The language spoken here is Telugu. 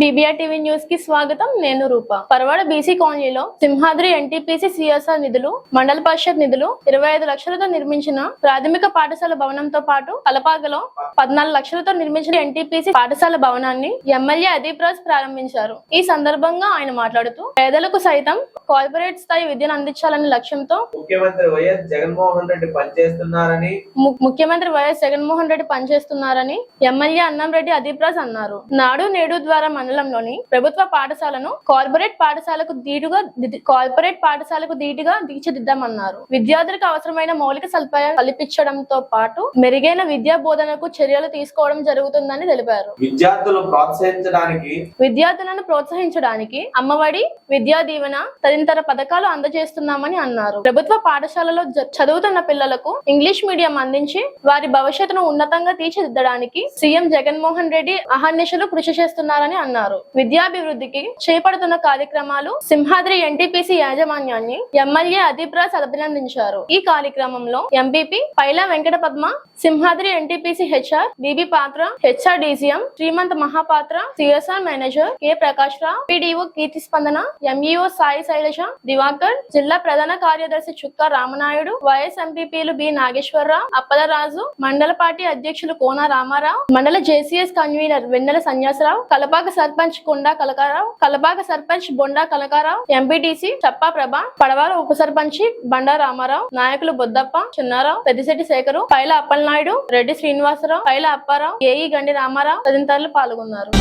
పీబీఆర్ టీవీ న్యూస్కి స్వాగతం. నేను రూప. పరవాడ బీసీ కాలనీలో సింహాద్రి ఎన్టీపీసీ సిఎస్ఆర్ నిధులు మండల పరిషత్ నిధులు ఇరవై ఐదు లక్షలతో నిర్మించిన ప్రాథమిక పాఠశాల భవనంతో పాటు కలపాగలో పద్నాలుగు లక్షలతో నిర్మించిన ఎన్టీపీసీ పాఠశాల భవనాన్ని ఎమ్మెల్యే అదీప్ రాజ్ ప్రారంభించారు. ఈ సందర్భంగా ఆయన మాట్లాడుతూ పేదలకు సైతం కార్పొరేట్ స్థాయి విద్యను అందించాలనే లక్ష్యంతో ముఖ్యమంత్రి వైఎస్ జగన్మోహన్ రెడ్డి పనిచేస్తున్నారని ముఖ్యమంత్రి వైఎస్ జగన్మోహన్ రెడ్డి పనిచేస్తున్నారని ఎమ్మెల్యే అన్నంరెడ్డి అదీప్ రాజ్ అన్నారు. నాడు నేడు ద్వారా మండలంలోని ప్రభుత్వ పాఠశాలను కార్పొరేట్ పాఠశాలకు ధీటుగా ది- కార్పొరేట్ పాఠశాలకు ధీటుగా తీర్చిదిద్దామన్నారు. విద్యార్థులకు అవసరమైన మౌలిక సదుపాయాలు కల్పించడంతో పాటు మెరుగైన విద్యా బోధనకు చర్యలు తీసుకోవడం జరుగుతుందని తెలిపారు. విద్యార్థులు ప్రోత్సహించడానికి విద్యార్థులను ప్రోత్సహించడానికి అమ్మఒడి విద్యా దీవెన తదితర పథకాలు అందజేస్తున్నామని అన్నారు. ప్రభుత్వ పాఠశాలలో చదువుతున్న పిల్లలకు ఇంగ్లీష్ మీడియం అందించి వారి భవిష్యత్తును ఉన్నతంగా తీర్చిదిద్దడానికి సీఎం జగన్మోహన్ రెడ్డి అహర్నిశలు కృషి చేస్తున్నారని అన్నారు. విద్యాభివృద్ధికి చేపడుతున్న కార్యక్రమాలు సింహాద్రి ఎన్టీపీసీ యాజమాన్యాన్ని ఎమ్మెల్యే అదీప్ రాజ్ అభినందించారు. ఈ కార్యక్రమంలో MPP Paila Venkata Padma Simhadri NTPC HR BB Patra HR DCM Srimanth Mahapatra CSR manager K Prakash Rao PDO Keerthi Spandana MEO Sai Sailaja Divakar జిల్లా ప్రధాన కార్యదర్శి చుక్క రామనాయుడు వైఎస్ ఎంపీపీలు బి నాగేశ్వరరావు అప్పలరాజు మండల పార్టీ అధ్యక్షులు కోన రామారావు మండల JCS convener Vennela Sanyasirao Kalapaka sarpanch Konda Kalakarao Kalapaka sarpanch Bonda Kalakarao MPTC Chappa Prabha Padavala ఉప సర్పంచి బండా రామారావు నాయకులు బొద్దప్ప చిన్నారావు పెద్దిశెట్టి శేఖరు పైల అప్పలనాయుడు రెడ్డి శ్రీనివాసరావు పైల అప్పారావు ఏఈ గండి రామారావు తదితరులు పాల్గొన్నారు.